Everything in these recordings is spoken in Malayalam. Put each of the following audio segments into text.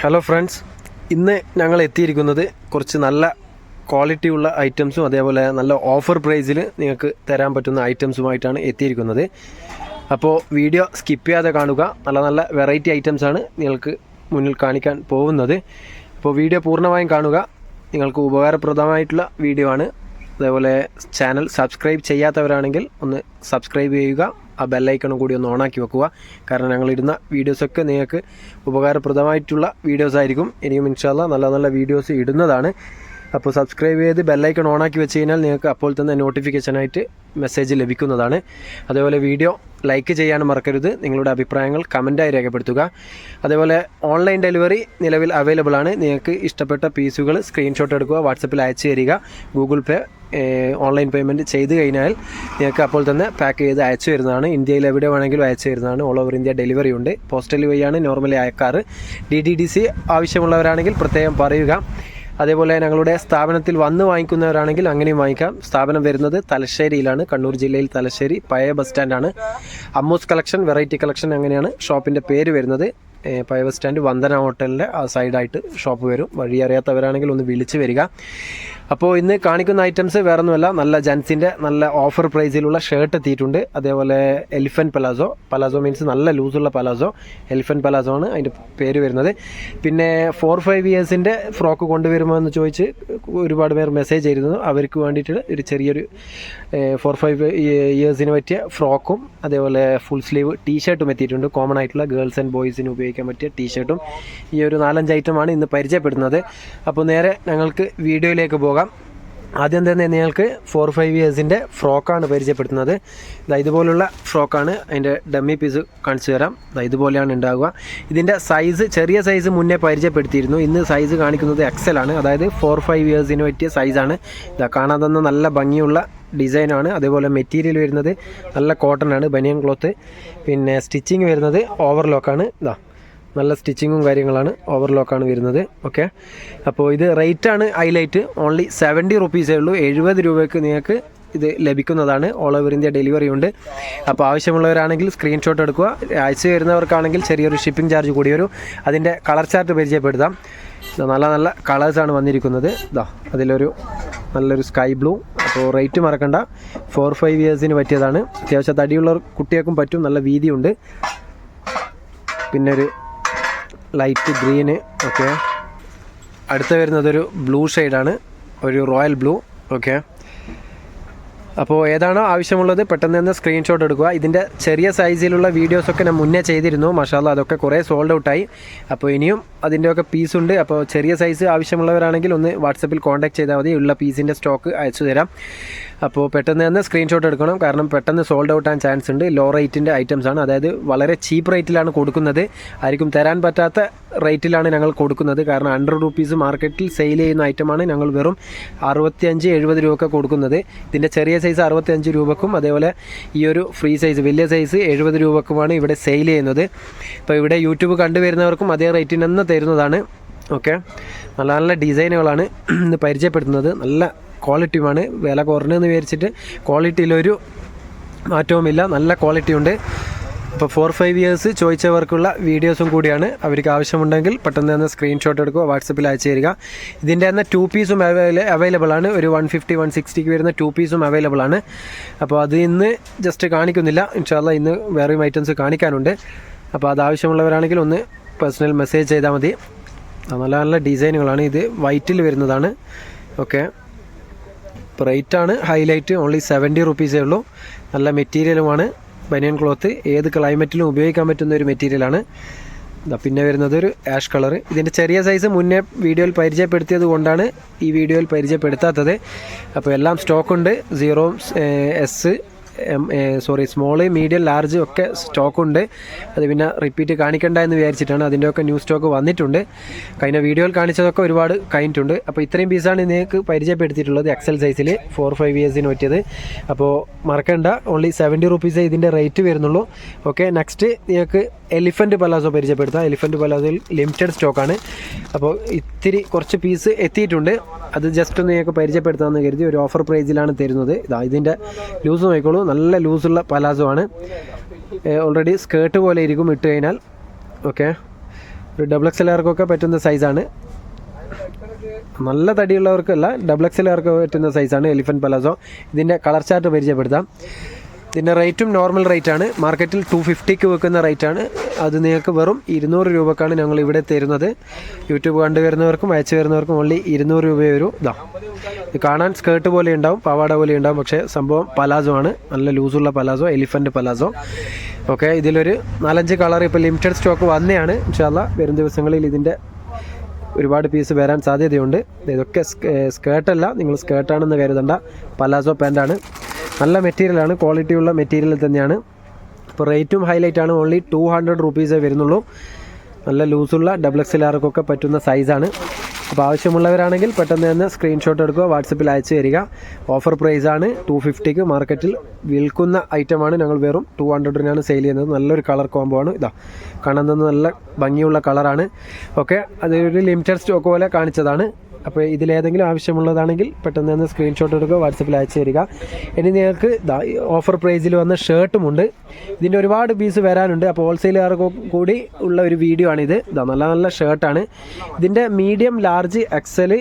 ഹലോ ഫ്രണ്ട്സ് ഇന്ന് ഞങ്ങൾ എത്തിയിരിക്കുന്നത് കുറച്ച് നല്ല ക്വാളിറ്റി ഉള്ള ഐറ്റംസും അതേപോലെ നല്ല ഓഫർ പ്രൈസിൽ നിങ്ങൾക്ക് തരാൻ പറ്റുന്ന ഐറ്റംസുമായിട്ടാണ് എത്തിയിരിക്കുന്നത്. അപ്പോൾ വീഡിയോ സ്കിപ്പ് ചെയ്യാതെ കാണുക. നല്ല നല്ല വെറൈറ്റി ഐറ്റംസാണ് നിങ്ങൾക്ക് മുന്നിൽ കാണിക്കാൻ പോകുന്നത്. അപ്പോൾ വീഡിയോ പൂർണമായും കാണുക. നിങ്ങൾക്ക് ഉപകാരപ്രദമായിട്ടുള്ള വീഡിയോ ആണ്. അതേപോലെ ചാനൽ സബ്സ്ക്രൈബ് ചെയ്യാത്തവരാണെങ്കിൽ ഒന്ന് സബ്സ്ക്രൈബ് ചെയ്യുക. ആ ബെല്ലൈക്കണും കൂടി ഒന്ന് ഓണാക്കി വെക്കുക. കാരണം ഞങ്ങളിടുന്ന വീഡിയോസൊക്കെ നിങ്ങൾക്ക് ഉപകാരപ്രദമായിട്ടുള്ള വീഡിയോസ് ആയിരിക്കും. ഇനിയും ഇൻഷാല്ല നല്ല നല്ല വീഡിയോസ് ഇടുന്നതാണ്. അപ്പോൾ സബ്സ്ക്രൈബ് ചെയ്ത് ബെല്ലൈക്കൺ ഓണാക്കി വെച്ച് കഴിഞ്ഞാൽ നിങ്ങൾക്ക് അപ്പോൾ തന്നെ നോട്ടിഫിക്കേഷനായിട്ട് മെസ്സേജ് ലഭിക്കുന്നതാണ്. അതേപോലെ വീഡിയോ ലൈക്ക് ചെയ്യാൻ മറക്കരുത്. നിങ്ങളുടെ അഭിപ്രായങ്ങൾ കമന്റായി രേഖപ്പെടുത്തുക. അതേപോലെ ഓൺലൈൻ ഡെലിവറി നിലവിൽ അവൈലബിൾ ആണ്. നിങ്ങൾക്ക് ഇഷ്ടപ്പെട്ട പീസുകൾ സ്ക്രീൻഷോട്ട് എടുക്കുക വാട്സപ്പിൽ അയച്ചു തരിക ഗൂഗിൾ പേ ഓൺലൈൻ പേയ്മെന്റ് ചെയ്ത് കഴിഞ്ഞാൽ നിങ്ങൾക്ക് അപ്പോൾ തന്നെ പാക്ക് ചെയ്ത് അയച്ചു തരുന്നതാണ്. ഇന്ത്യയിൽ എവിടെ വേണമെങ്കിലും അയച്ചു തരുന്നതാണ്. ഓൾ ഓവർ ഇന്ത്യ ഡെലിവറി ഉണ്ട്. പോസ്റ്റൽ വഴിയാണ് നോർമലി അയക്കാറ്. ഡി ഡി ഡി സി ആവശ്യമുള്ളവരാണെങ്കിൽ പ്രത്യേകം പറയുക. അതേപോലെ ഞങ്ങളുടെ സ്ഥാപനത്തിൽ വന്ന് വാങ്ങിക്കുന്നവരാണെങ്കിൽ അങ്ങനെയും വാങ്ങിക്കാം. സ്ഥാപനം വരുന്നത് തലശ്ശേരിയിലാണ്. കണ്ണൂർ ജില്ലയിൽ തലശ്ശേരി പഴയ ബസ് സ്റ്റാൻഡാണ്. അമ്മൂസ് കളക്ഷൻ വെറൈറ്റി കളക്ഷൻ അങ്ങനെയാണ് ഷോപ്പിന്റെ പേര് വരുന്നത്. പഴയ ബസ് സ്റ്റാൻഡ് വന്ദന ഹോട്ടലിന്റെ ആ സൈഡായിട്ട് ഷോപ്പ് വരും. വഴി അറിയാത്തവരാണെങ്കിൽ ഒന്ന് വിളിച്ച് വരിക. അപ്പോൾ ഇന്ന് കാണിക്കുന്ന ഐറ്റംസ് വേറെ ഒന്നുമല്ല നല്ല ജൻസിന്റെ നല്ല ഓഫർ പ്രൈസിലുള്ള ഷർട്ട് എത്തിയിട്ടുണ്ട്. അതേപോലെ എലിഫന്റ് പലാസോ പലാസോ മീൻസ് നല്ല ലൂസുള്ള പലാസോ എലിഫന്റ് പലാസോ ആണ് അതിന്റെ പേര് വരുന്നത്. പിന്നെ ഫോർ ഫൈവ് ഇയേഴ്സിന്റെ ഫ്രോക്ക് കൊണ്ടുവരുമോ എന്ന് ചോദിച്ച് ഒരുപാട് പേർ മെസ്സേജ് ചെയ്തിരുന്നു. അവർക്ക് വേണ്ടിയിട്ട് ഒരു ചെറിയൊരു ഫോർ ഫൈവ് ഇയേഴ്സിന് പറ്റിയ ഫ്രോക്കും അതേപോലെ ഫുൾ സ്ലീവ് ടീഷർട്ടും എത്തിയിട്ടുണ്ട്. കോമൺ ആയിട്ടുള്ള ഗേൾസ് ആൻഡ് ബോയ്സിന് ഉപയോഗിക്കാൻ പറ്റിയ ടീഷർട്ടും ഈ ഒരു നാലഞ്ച് ഐറ്റമാണ് ഇന്ന് പരിചയപ്പെടുന്നത്. അപ്പോൾ നേരെ ഞങ്ങൾക്ക് വീഡിയോയിലേക്ക് പോകാം. ആദ്യം തന്നെ നിങ്ങൾക്ക് ഫോർ ഫൈവ് ഇയേഴ്സിന്റെ ഫ്രോക്കാണ് പരിചയപ്പെടുത്തുന്നത്. ഇതാ ഇതുപോലുള്ള ഫ്രോക്കാണ് അതിന്റെ ഡമ്മി പീസ് കാണിച്ചു തരാം. ഇതാ ഇതുപോലെയാണ് ഉണ്ടാവുക. ഇതിന്റെ സൈസ് ചെറിയ സൈസ് മുന്നേ പരിചയപ്പെടുത്തിയിരുന്നു. ഇന്ന് സൈസ് കാണിക്കുന്നത് എക്സൽ ആണ്. അതായത് ഫോർ ഫൈവ് ഇയേഴ്സിന് പറ്റിയ സൈസാണ് ഇതാ കാണാൻ തന്നെ നല്ല ഭംഗിയുള്ള ഡിസൈനാണ് അതേപോലെ മെറ്റീരിയൽ വരുന്നത് നല്ല കോട്ടൺ ആണ് ബനിയൻ ക്ലോത്ത് പിന്നെ സ്റ്റിച്ചിങ് വരുന്നത് ഓവർലോക്കാണ് ഇതാ നല്ല സ്റ്റിച്ചിങ്ങും കാര്യങ്ങളാണ് ഓവർലോക്കാണ് വരുന്നത്. ഓക്കെ അപ്പോൾ ഇത് റേറ്റാണ് ഹൈലൈറ്റ് ഓൺലി സെവന്റി റുപ്പീസേ ഉള്ളൂ. എഴുപത് രൂപയ്ക്ക് നിങ്ങൾക്ക് ഇത് ലഭിക്കുന്നതാണ്. ഓൾ ഓവർ ഇന്ത്യ ഡെലിവറി ഉണ്ട്. അപ്പോൾ ആവശ്യമുള്ളവരാണെങ്കിൽ സ്ക്രീൻഷോട്ട് എടുക്കുക. അയച്ചു വരുന്നവർക്കാണെങ്കിൽ ചെറിയൊരു ഷിപ്പിംഗ് ചാർജ് കൂടി വരും. അതിന്റെ കളർ ചാർട്ട് പരിചയപ്പെടുത്താം. നല്ല നല്ല കളേഴ്സാണ് വന്നിരിക്കുന്നത്. ഇതാ അതിലൊരു നല്ലൊരു സ്കൈ ബ്ലൂ അപ്പോൾ റേറ്റ് മറക്കണ്ട. ഫോർ ഫൈവ് ഇയേഴ്സിന് പറ്റിയതാണ്. അത്യാവശ്യം തടിയുള്ള കുട്ടികൾക്കും പറ്റും. നല്ല വീതിയുണ്ട്. പിന്നെ ഒരു ലൈറ്റ് ഗ്രീന് ഓക്കെ. അടുത്ത വരുന്നത് ഒരു ബ്ലൂ ഷെയ്ഡാണ്. ഒരു റോയൽ ബ്ലൂ ഓക്കെ. അപ്പോൾ ഏതാണോ ആവശ്യമുള്ളത് പെട്ടെന്ന് തന്നെ സ്ക്രീൻഷോട്ട് എടുക്കുക. ഇതിന്റെ ചെറിയ സൈസിലുള്ള വീഡിയോസൊക്കെ ഞാൻ മുന്നേ ചെയ്തിരുന്നു. മഷാല അതൊക്കെ കുറേ സോൾഡ് ഔട്ടായി. അപ്പോൾ ഇനിയും അതിന്റെയൊക്കെ ഉണ്ട്. അപ്പോൾ ചെറിയ സൈസ് ആവശ്യമുള്ളവരാണെങ്കിൽ ഒന്ന് വാട്സപ്പിൽ കോൺടാക്ട് ചെയ്താൽ മതി. ഉള്ള പീസിന്റെ സ്റ്റോക്ക് അയച്ചു തരാം. അപ്പോൾ പെട്ടെന്ന് തന്നെ സ്ക്രീൻഷോട്ട് എടുക്കണം. കാരണം പെട്ടെന്ന് സോൾഡ് ഔട്ട് ആൻ ചാൻസ് ഉണ്ട്. ലോ റേറ്റിന്റെ ഐറ്റംസ് ആണ്. അതായത് വളരെ ചീപ്പ് റേറ്റിലാണ് കൊടുക്കുന്നത്. ആർക്കും തരാൻ പറ്റാത്ത റേറ്റിലാണ് ഞങ്ങൾ കൊടുക്കുന്നത്. കാരണം ഹൺഡ്രഡ് റുപ്പീസ് മാർക്കറ്റിൽ സെയിൽ ചെയ്യുന്ന ഐറ്റമാണ് ഞങ്ങൾ വെറും അറുപത്തിയഞ്ച് എഴുപത് രൂപയൊക്കെ കൊടുക്കുന്നത്. ഇതിന്റെ ചെറിയ സൈസ് അറുപത്തിയഞ്ച് രൂപക്കും അതേപോലെ ഈ ഒരു ഫ്രീ സൈസ് വലിയ സൈസ് എഴുപത് രൂപക്കുമാണ് ഇവിടെ സെയിൽ ചെയ്യുന്നത്. ഇപ്പോൾ ഇവിടെ യൂട്യൂബ് കണ്ടുവരുന്നവർക്കും അതേ റേറ്റിനെന്ന് തരുന്നതാണ്. ഓക്കെ നല്ല നല്ല ഡിസൈനുകളാണ് ഇന്ന് പരിചയപ്പെടുത്തുന്നത്. നല്ല ക്വാളിറ്റിയുമാണ്. വില കുറഞ്ഞെന്ന് വിചാരിച്ചിട്ട് ക്വാളിറ്റിയിലൊരു മാറ്റവുമില്ല. നല്ല ക്വാളിറ്റി ഉണ്ട് ഇപ്പോൾ ഫോർ ഫൈവ് ഇയേഴ്സ് ചോദിച്ചവർക്കുള്ള വീഡിയോസും കൂടിയാണ്. അവർക്ക് ആവശ്യമുണ്ടെങ്കിൽ പെട്ടെന്ന് തന്നെ സ്ക്രീൻഷോട്ട് എടുക്കുക വാട്സപ്പിൽ അയച്ചു തരിക. ഇതിന്റെ തന്നെ ടു പീസും അവൈലബിൾ ആണ്. ഒരു വൺ ഫിഫ്റ്റി വൺ സിക്സ്റ്റിക്ക് വരുന്ന ടു പീസും അവൈലബിൾ ആണ്. അപ്പോൾ അത് ഇന്ന് ജസ്റ്റ് കാണിക്കുന്നില്ല. ഇൻഷാല്ല ഇന്ന് വേറെയും ഐറ്റംസ് കാണിക്കാനുണ്ട്. അപ്പോൾ അത് ആവശ്യമുള്ളവരാണെങ്കിൽ ഒന്ന് പേഴ്സണൽ മെസ്സേജ് ചെയ്താൽ മതി. നല്ല നല്ല ഡിസൈനുകളാണ് ഇത്. വൈറ്റിൽ വരുന്നതാണ്. ഓക്കെ റേറ്റാണ് ഹൈലൈറ്റ് ഓൺലി സെവന്റി റുപ്പീസേ ഉള്ളൂ. നല്ല മെറ്റീരിയലുമാണ് ബനിയൻ ക്ലോത്ത് ഏത് ക്ലൈമറ്റിലും ഉപയോഗിക്കാൻ പറ്റുന്ന ഒരു മെറ്റീരിയലാണ് പിന്നെ വരുന്നത് ഒരു ആഷ് കളർ ഇതിന്റെ ചെറിയ സൈസ് മുന്നേ വീഡിയോയിൽ പരിചയപ്പെടുത്തിയത് കൊണ്ടാണ് ഈ വീഡിയോയിൽ പരിചയപ്പെടുത്താത്തത്. അപ്പോൾ എല്ലാം സ്റ്റോക്കുണ്ട് zero S sorry small medium large ഒക്കെ സ്റ്റോക്കുണ്ട് അത് പിന്നെ റിപ്പീറ്റ് കാണിക്കണ്ട എന്ന് വിചാരിച്ചിട്ടാണ് അതിന്റെയൊക്കെ ന്യൂ സ്റ്റോക്ക് വന്നിട്ടുണ്ട്. കഴിഞ്ഞ വീഡിയോയിൽ കാണിച്ചതൊക്കെ ഒരുപാട് കഴിഞ്ഞിട്ടുണ്ട് അപ്പോൾ ഇത്രയും പീസാണ് നിങ്ങൾക്ക് പരിചയപ്പെടുത്തിയിട്ടുള്ളത് എക്സൽ സൈസിൽ ഫോർ ഫൈവ് ഇയേഴ്സിന് പറ്റിയത്. അപ്പോൾ മറക്കണ്ട ഓൺലി സെവന്റി റുപ്പീസേ ഇതിന്റെ റേറ്റ് വരുന്നുള്ളൂ. ഓക്കെ നെക്സ്റ്റ് നിങ്ങൾക്ക് എലിഫന്റ് പലാസോ പരിചയപ്പെടുത്താം. എലിഫന്റ് പലാസോയിൽ ലിമിറ്റഡ് സ്റ്റോക്കാണ് അപ്പോൾ ഇത്തിരി കുറച്ച് പീസ് എത്തിയിട്ടുണ്ട്. അത് ജസ്റ്റ് ഒന്ന് നിങ്ങൾക്ക് പരിചയപ്പെടുത്താമെന്ന് കരുതി ഒരു ഓഫർ പ്രൈസിലാണ് തരുന്നത്. ഇതാ ഇതിന്റെ ലൂസ് നോക്കിക്കോളൂ. നല്ല ലൂസുള്ള പലാസോ ആണ് ഓൾറെഡി സ്കേർട്ട് പോലെ ഇരിക്കും ഇട്ട് കഴിഞ്ഞാൽ. ഓക്കെ ഒരു ഡബിൾ എക്സ് എല്ലാവർക്കൊക്കെ പറ്റുന്ന സൈസാണ് നല്ല തടിയുള്ളവർക്കല്ല ഡബിൾ എക്സ് എല്ലാവർക്ക് പറ്റുന്ന സൈസാണ് എലിഫന്റ് പലാസോ. ഇതിന്റെ കളർ ചാർട്ട് പരിചയപ്പെടുത്താം. ഇതിന്റെ റേറ്റും നോർമൽ റേറ്റ് ആണ്. മാർക്കറ്റിൽ ടു ഫിഫ്റ്റിക്ക് വെക്കുന്ന റേറ്റ് ആണ്. അത് നിങ്ങൾക്ക് വെറും ഇരുന്നൂറ് രൂപക്കാണ് ഞങ്ങൾ ഇവിടെ തരുന്നത്. യൂട്യൂബ് കണ്ടുവരുന്നവർക്കും അയച്ചു വരുന്നവർക്കും ഓൺലി ഇരുന്നൂറ് രൂപ ഒരു ഇത് കാണാൻ സ്കേർട്ട് പോലെ ഉണ്ടാവും പാവാട പോലെ ഉണ്ടാവും പക്ഷേ സംഭവം പലാസോ ആണ്. നല്ല ലൂസുള്ള പലാസോ എലിഫന്റ് പലാസോ ഓക്കെ ഇതിലൊരു നാലഞ്ച് കളർ ഇപ്പോൾ ലിമിറ്റഡ് സ്റ്റോക്ക് വന്നെയാണ്. ഇൻഷാല്ല വരും ദിവസങ്ങളിൽ ഇതിന്റെ ഒരുപാട് പീസ് വരാൻ സാധ്യതയുണ്ട്. ഇതൊക്കെ സ്കേർട്ടല്ല നിങ്ങൾ സ്കേർട്ടാണെന്ന് കരുതണ്ട. പലാസോ പാന്റാണ് നല്ല മെറ്റീരിയലാണ് ക്വാളിറ്റിയുള്ള മെറ്റീരിയൽ തന്നെയാണ്. ഇപ്പോൾ റേറ്റും ഹൈലൈറ്റ് ആണ്. ഓൺലി ടു ഹൺഡ്രഡ് റുപ്പീസേ വരുന്നുള്ളൂ. നല്ല ലൂസുള്ള ഡബിൾ എക്സ് എല്ലാവർക്കൊക്കെ പറ്റുന്ന സൈസാണ് അപ്പോൾ ആവശ്യമുള്ളവരാണെങ്കിൽ പെട്ടെന്ന് തന്നെ സ്ക്രീൻഷോട്ട് എടുക്കുക വാട്സപ്പിൽ അയച്ചു തരിക. ഓഫർ പ്രൈസ് ആണ്. ടു ഫിഫ്റ്റിക്ക് മാർക്കറ്റിൽ വിൽക്കുന്ന ഐറ്റമാണ് ഞങ്ങൾ വെറും ടു ഹൺഡ്രഡിനാണ് സെയിൽ ചെയ്യുന്നത്. നല്ലൊരു കളർ കോംബോ ആണ്. ഇതാ കാണുന്നത് നല്ല ഭംഗിയുള്ള കളറാണ് ഓക്കെ അതൊരു ലിമിറ്റഡ് സ്റ്റോക്ക് പോലെ കാണിച്ചതാണ്. അപ്പോൾ ഇതിലേതെങ്കിലും ആവശ്യമുള്ളതാണെങ്കിൽ പെട്ടെന്ന് തന്നെ സ്ക്രീൻഷോട്ട് എടുക്കുക വാട്സപ്പിൽ അയച്ചു തരിക. ഇനി നിങ്ങൾക്ക് ഓഫർ പ്രൈസിൽ വന്ന ഷർട്ടുമുണ്ട് ഇതിന്റെ ഒരുപാട് പീസ് വരാനുണ്ട്. അപ്പോൾ ഹോൾസെയിലുകാർക്ക് കൂടി ഉള്ള ഒരു വീഡിയോ ആണിത്. ഇതാ നല്ല നല്ല ഷർട്ടാണ് ഇതിന്റെ medium large XL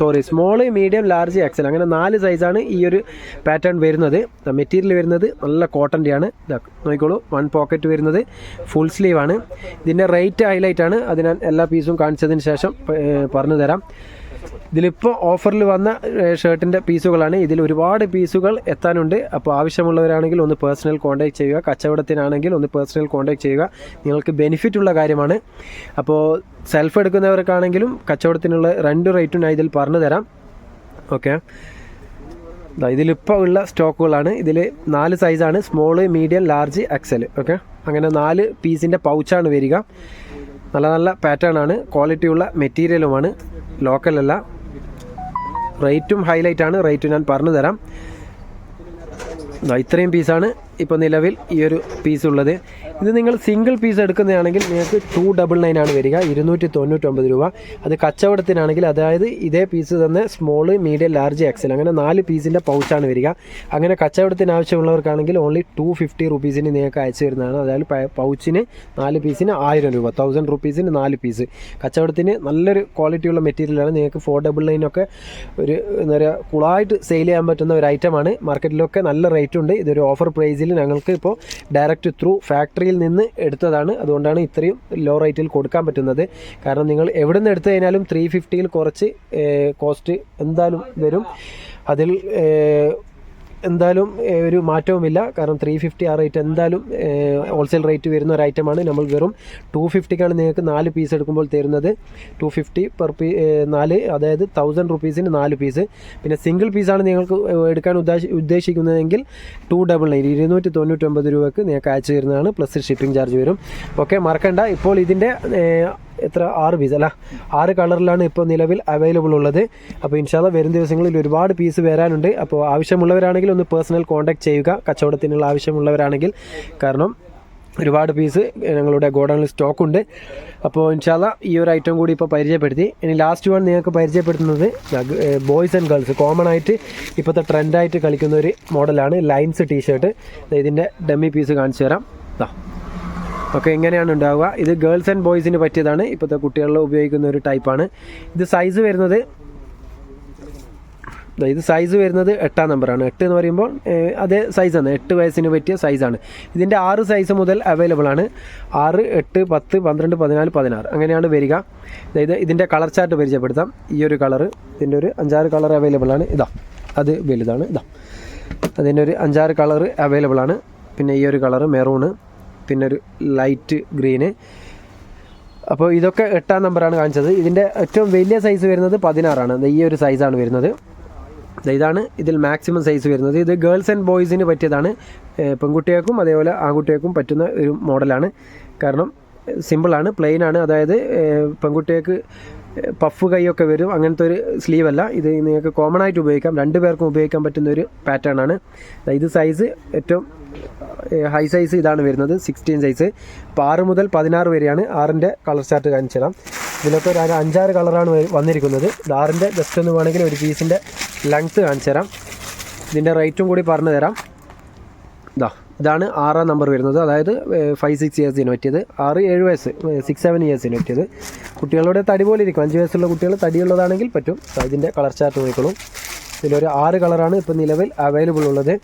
sorry small medium large XL അങ്ങനെ നാല് സൈസാണ് ഈ ഒരു പാറ്റേൺ വരുന്നത്. മെറ്റീരിയൽ വരുന്നത് നല്ല കോട്ടന്റെയാണ് ഇതാ നോക്കിക്കോളൂ വൺ പോക്കറ്റ് വരുന്നത് ഫുൾ സ്ലീവ് ആണ്. ഇതിന്റെ റേറ്റ് ഹൈലൈറ്റ് ആണ്. അതിനാൽ എല്ലാ പീസും കാണിച്ചതിന് ശേഷം പറഞ്ഞു തരാം ഇതിലിപ്പോൾ ഓഫറിൽ വന്ന ഷർട്ടിന്റെ പീസുകളാണ്. ഇതിൽ ഒരുപാട് പീസുകൾ എത്താനുണ്ട്. അപ്പോൾ ആവശ്യമുള്ളവരാണെങ്കിൽ ഒന്ന് പേഴ്സണൽ കോൺടാക്ട് ചെയ്യുക. കച്ചവടത്തിനാണെങ്കിൽ ഒന്ന് പേഴ്സണൽ കോൺടാക്ട് ചെയ്യുക. നിങ്ങൾക്ക് ബെനിഫിറ്റ് ഉള്ള കാര്യമാണ്. അപ്പോൾ സെൽഫ് എടുക്കുന്നവർക്കാണെങ്കിലും കച്ചവടത്തിനുള്ള രണ്ട് റേറ്റും ഞാൻ ഇതിൽ പറഞ്ഞു തരാം. ഓക്കെ ഇതിലിപ്പോൾ ഉള്ള സ്റ്റോക്കുകളാണ്. ഇതിൽ നാല് സൈസാണ് small medium large XL okay അങ്ങനെ നാല് പീസിന്റെ പൗച്ചാണ് വരിക. നല്ല നല്ല പാറ്റേൺ ആണ്. ക്വാളിറ്റിയുള്ള മെറ്റീരിയലുമാണ് ലോക്കലല്ല റേറ്റും ഹൈലൈറ്റ് ആണ്. റേറ്റ് ഞാൻ പറഞ്ഞു തരാം ഇത്രയും പീസാണ് ഇപ്പോൾ നിലവിൽ ഈ ഒരു പീസ് ഉള്ളത്. ഇത് നിങ്ങൾ സിംഗിൾ പീസ് എടുക്കുന്നതാണെങ്കിൽ നിങ്ങൾക്ക് ടു ഡബിൾ നയൻ ആണ് വരിക ഇരുന്നൂറ്റി തൊണ്ണൂറ്റൊമ്പത് രൂപ. അത് കച്ചവടത്തിനാണെങ്കിൽ അതായത് ഇതേ പീസ് തന്നെ സ്മോൾ മീഡിയം ലാർജ് എക്സൽ അങ്ങനെ നാല് പീസിന്റെ പൗച്ചാണ് വരിക. അങ്ങനെ കച്ചവടത്തിന് ആവശ്യമുള്ളവർക്കാണെങ്കിൽ ഓൺലി ടു ഫിഫ്റ്റി റുപ്പീസിന് നിങ്ങൾക്ക് അയച്ചു തരുന്നതാണ്. അതായത് പൗച്ചിന് നാല് പീസിന് ആയിരം രൂപ തൗസൻഡ് റുപ്പീസിന് നാല് പീസ് കച്ചവടത്തിന് നല്ലൊരു ക്വാളിറ്റിയുള്ള മെറ്റീരിയലാണ് നിങ്ങൾക്ക് ഫോർ ഡബിൾ നയനൊക്കെ ഒരു എന്താ പറയുക കൂളായിട്ട് സെയിൽ ചെയ്യാൻ പറ്റുന്ന ഒരു ഐറ്റമാണ് മാർക്കറ്റിലൊക്കെ നല്ല റേറ്റ് ഉണ്ട്. ഇതൊരു ഓഫർ പ്രൈസിൽ ഞങ്ങൾക്ക് ഇപ്പോൾ ഡയറക്റ്റ് ത്രൂ ഫാക്ടറിയിൽ നിന്ന് എടുത്തതാണ്. അതുകൊണ്ടാണ് ഇത്രയും ലോ റേറ്റിൽ കൊടുക്കാൻ പറ്റുന്നത്. കാരണം നിങ്ങൾ എവിടെ നിന്ന് എടുത്തു കഴിഞ്ഞാലും ത്രീ ഫിഫ്റ്റിയിൽ കുറച്ച് കോസ്റ്റ് എന്തായാലും വരും. അതിൽ എന്തായാലും ഒരു മാറ്റവുമില്ല. കാരണം ത്രീ ഫിഫ്റ്റി ആ റേറ്റ് എന്തായാലും ഹോൾസെയിൽ റേറ്റ് വരുന്ന ഒരു ഐറ്റമാണ് നമ്മൾ വെറും ടു ഫിഫ്റ്റിക്കാണ് നിങ്ങൾക്ക് നാല് പീസ് എടുക്കുമ്പോൾ തരുന്നത്. ടു ഫിഫ്റ്റി പെർ പീ നാല് അതായത് തൗസൻഡ് റുപ്പീസിന് നാല് പീസ് പിന്നെ സിംഗിൾ പീസാണ് നിങ്ങൾക്ക് എടുക്കാൻ ഉദ്ദേശി ഉദ്ദേശിക്കുന്നതെങ്കിൽ ടു ഡബിൾ നയൻ ഇരുന്നൂറ്റി തൊണ്ണൂറ്റൊമ്പത് രൂപക്ക് നിങ്ങൾക്ക് അയച്ചു തരുന്നതാണ്. പ്ലസ് ഷിപ്പിംഗ് ചാർജ് വരും. ഓക്കെ മറക്കണ്ട. ഇപ്പോൾ ഇതിന്റെ എത്ര? ആറ് പീസ് അല്ല? ആറ് കളറിലാണ് ഇപ്പോൾ നിലവിൽ അവൈലബിൾ ഉള്ളത്. അപ്പോൾ ഇൻഷാല്ല വരും ദിവസങ്ങളിൽ ഒരുപാട് പീസ് വരാനുണ്ട്. അപ്പോൾ ആവശ്യമുള്ളവരാണെങ്കിൽ ഒന്ന് പേഴ്സണൽ കോൺടാക്ട് ചെയ്യുക. കച്ചവടത്തിനുള്ള ആവശ്യമുള്ളവരാണെങ്കിൽ. കാരണം ഒരുപാട് പീസ് ഞങ്ങളുടെ ഗോഡൗണിൽ സ്റ്റോക്ക് ഉണ്ട്. അപ്പോൾ ഇൻഷാല്ല ഈ ഒരു ഐറ്റം കൂടി ഇപ്പോൾ പരിചയപ്പെടുത്തി. ഇനി ലാസ്റ്റ് വൺ നിങ്ങൾക്ക് പരിചയപ്പെടുത്തുന്നത് ബോയ്സ് ആൻഡ് ഗേൾസ് കോമൺ ആയിട്ട് ഇപ്പോഴത്തെ ട്രെൻഡായിട്ട് കളിക്കുന്ന ഒരു മോഡലാണ് ലൈൻസ് ടീഷർട്ട് ഇതിന്റെ ഡമ്മി പീസ് കാണിച്ചു തരാം. ഒക്കെ ഇങ്ങനെയാണ് ഉണ്ടാവുക. ഇത് ഗേൾസ് ആൻഡ് ബോയ്സിന് പറ്റിയതാണ്. ഇപ്പോഴത്തെ കുട്ടികളിൽ ഉപയോഗിക്കുന്ന ഒരു ടൈപ്പാണ് ഇത് സൈസ് വരുന്നത് ഇത് സൈസ് വരുന്നത് എട്ടാം നമ്പറാണ് എട്ട് എന്ന് പറയുമ്പോൾ അതേ സൈസാണ് എട്ട് വയസ്സിന് പറ്റിയ സൈസാണ് ഇതിന്റെ ആറ് സൈസ് മുതൽ അവൈലബിൾ ആണ്. ആറ് എട്ട് പത്ത് പന്ത്രണ്ട് പതിനാല് പതിനാറ്. അങ്ങനെയാണ് വരിക. അതായത് ഇത് ഇതിന്റെ കളർ ചാർട്ട് പരിചയപ്പെടുത്താം. ഈ ഒരു കളറ് ഇതിന്റെ ഒരു അഞ്ചാറ് കളർ അവൈലബിൾ ആണ്. ഇതാ അത് വലുതാണ്. ഇതാ അതിന്റെ ഒരു അഞ്ചാറ് കളർ അവൈലബിൾ ആണ്. പിന്നെ ഈ ഒരു കളറ് മെറൂണ് പിന്നെ ഒരു ലൈറ്റ് ഗ്രീന് അപ്പോൾ ഇതൊക്കെ എട്ടാം നമ്പറാണ് കാണിച്ചത്. ഇതിന്റെ ഏറ്റവും വലിയ സൈസ് വരുന്നത് പതിനാറാണ്. ഈ ഒരു സൈസാണ് വരുന്നത്. ഇതാണ് ഇതിൽ മാക്സിമം സൈസ് വരുന്നത്. ഇത് ഗേൾസ് ആൻഡ് ബോയ്സിന് പറ്റിയതാണ്. പെൺകുട്ടികൾക്കും അതേപോലെ ആൺകുട്ടികൾക്കും പറ്റുന്ന ഒരു മോഡലാണ് കാരണം സിമ്പിളാണ് പ്ലെയിനാണ് അതായത് പെൺകുട്ടികൾക്ക് പഫ് കൈയൊക്കെ വരും. അങ്ങനത്തെ ഒരു സ്ലീവ് അല്ല ഇത് നിങ്ങൾക്ക് കോമൺ ആയിട്ട് ഉപയോഗിക്കാം. രണ്ട് പേർക്കും ഉപയോഗിക്കാൻ പറ്റുന്ന ഒരു പാറ്റേൺ ആണ്. ഇത് സൈസ് ഏറ്റവും ഹൈ സൈസ് ഇതാണ് വരുന്നത്. സിക്സ്റ്റീൻ സൈസ് അപ്പോൾ ആറ് മുതൽ പതിനാറ് വരെയാണ് ആറിന്റെ കളർ ചാർട്ട് കാണിച്ചു തരാം ഇതിലൊക്കെ ഒരു അഞ്ചാറ് കളറാണ് വന്നിരിക്കുന്നത്. ആറിന്റെ ജസ്റ്റ് ഒന്ന് വേണമെങ്കിൽ ഒരു പീസിന്റെ ലെങ്ത്ത് കാണിച്ചു തരാം ഇതിന്റെ റേറ്റും കൂടി പറഞ്ഞു തരാം. ഇതാ ഇതാണ് ആറാം നമ്പർ വരുന്നത്. അതായത് ഫൈവ് സിക്സ് ഇയേഴ്സിന് പറ്റിയത്. ആറ് ഏഴ് വയസ്സ് സിക്സ് സെവൻ ഇയേഴ്സിന് പറ്റിയത്. കുട്ടികളുടെ തടി പോലെ ഇരിക്കും. അഞ്ച് വയസ്സുള്ള കുട്ടികൾ തടിയുള്ളതാണെങ്കിൽ പറ്റും. ഇതിന്റെ കളർ ചാർട്ട് നോക്കിക്കോളും. ഇതിലൊരു ആറ് കളറാണ് ഇപ്പോൾ നിലവിൽ അവൈലബിൾ ഉള്ളത്.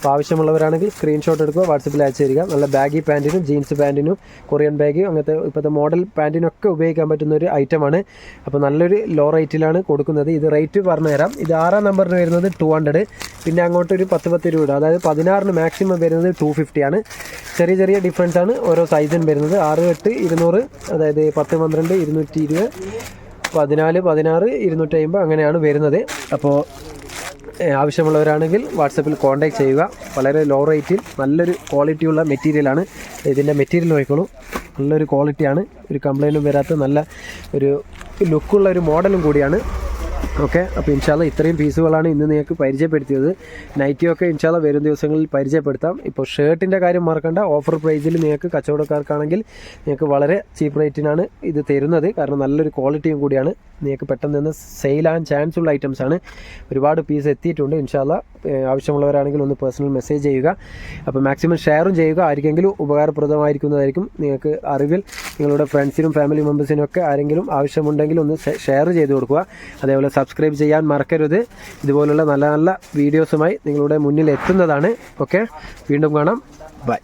അപ്പോൾ ആവശ്യമുള്ളവരാണെങ്കിൽ സ്ക്രീൻഷോട്ട് എടുക്കുക വാട്സപ്പിൽ അയച്ചു തരിക. നല്ല ബാഗി പാന്റിനും ജീൻസ് പാന്റിനും കൊറിയൻ ബാഗ് അങ്ങനത്തെ ഇപ്പോഴത്തെ മോഡൽ പാന്റിനൊക്കെ ഉപയോഗിക്കാൻ പറ്റുന്ന ഒരു ഐറ്റമാണ് അപ്പോൾ നല്ലൊരു ലോ റേറ്റിലാണ് കൊടുക്കുന്നത്. ഇത് റേറ്റ് പറഞ്ഞു തരാം. ഇത് ആറാം നമ്പറിന് വരുന്നത് ടു ഹൺഡ്രഡ് പിന്നെ അങ്ങോട്ട് ഒരു പത്ത് പത്ത് രൂപ അതായത് പതിനാറിന് മാക്സിമം വരുന്നത് ടു ഫിഫ്റ്റി ആണ്. ചെറിയ ചെറിയ ഡിഫറൻസ് ആണ് ഓരോ സൈസിന് വരുന്നത്. ആറ് എട്ട് ഇരുന്നൂറ് അതായത് പത്ത് പന്ത്രണ്ട് ഇരുന്നൂറ്റി ഇരുപത് പതിനാല് പതിനാറ് ഇരുന്നൂറ്റി അമ്പത് അങ്ങനെയാണ് വരുന്നത്. അപ്പോൾ ആവശ്യമുള്ളവരാണെങ്കിൽ വാട്സപ്പിൽ കോൺടാക്ട് ചെയ്യുക. വളരെ ലോ റേറ്റിൽ നല്ലൊരു ക്വാളിറ്റിയുള്ള മെറ്റീരിയലാണ് ഇതിന്റെ മെറ്റീരിയൽ നോക്കിക്കോളൂ നല്ലൊരു ക്വാളിറ്റിയാണ് ഒരു കംപ്ലൈന്റും വരാത്ത നല്ല ഒരു ലുക്കുള്ള ഒരു മോഡലും കൂടിയാണ് ഓക്കെ അപ്പോൾ ഇൻഷാല്ല ഇത്രയും പീസുകളാണ് ഇന്ന് നിങ്ങൾക്ക് പരിചയപ്പെടുത്തിയത്. നൈറ്റിയൊക്കെ ഇൻഷാല്ല വരും ദിവസങ്ങളിൽ പരിചയപ്പെടുത്താം. ഇപ്പോൾ ഷർട്ടിന്റെ കാര്യം മറക്കണ്ട. ഓഫർ പ്രൈസിൽ നിങ്ങൾക്ക് കച്ചവടക്കാർക്കാണെങ്കിൽ നിങ്ങൾക്ക് വളരെ ചീപ്പ് റേറ്റിനാണ് ഇത് തരുന്നത്. കാരണം നല്ലൊരു ക്വാളിറ്റിയും കൂടിയാണ്. നിങ്ങൾക്ക് പെട്ടെന്ന് തന്നെ സെയിലാകാൻ ചാൻസ് ഉള്ള ഐറ്റംസ് ആണ്. ഒരുപാട് പീസ് എത്തിയിട്ടുണ്ട്. ഇൻഷാല്ല ആവശ്യമുള്ളവരാണെങ്കിൽ ഒന്ന് പേഴ്സണൽ മെസ്സേജ് ചെയ്യുക. അപ്പോൾ മാക്സിമം ഷെയറും ചെയ്യുക. ആർക്കെങ്കിലും ഉപകാരപ്രദമായിരിക്കുന്നതായിരിക്കും നിങ്ങൾക്ക് അറിവിൽ നിങ്ങളുടെ ഫ്രണ്ട്സിനും ഫാമിലി മെമ്പേഴ്സിനും ഒക്കെ ആരെങ്കിലും ആവശ്യമുണ്ടെങ്കിൽ ഒന്ന് ഷെയർ ചെയ്ത് കൊടുക്കുക. അതേപോലെ സബ്സ്ക്രൈബ് ചെയ്യാൻ മറക്കരുത്. ഇതുപോലുള്ള നല്ല നല്ല വീഡിയോസുമായി നിങ്ങളുടെ മുന്നിൽ എത്തുന്നതാണ് ഓക്കെ? വീണ്ടും കാണാം. ബൈ.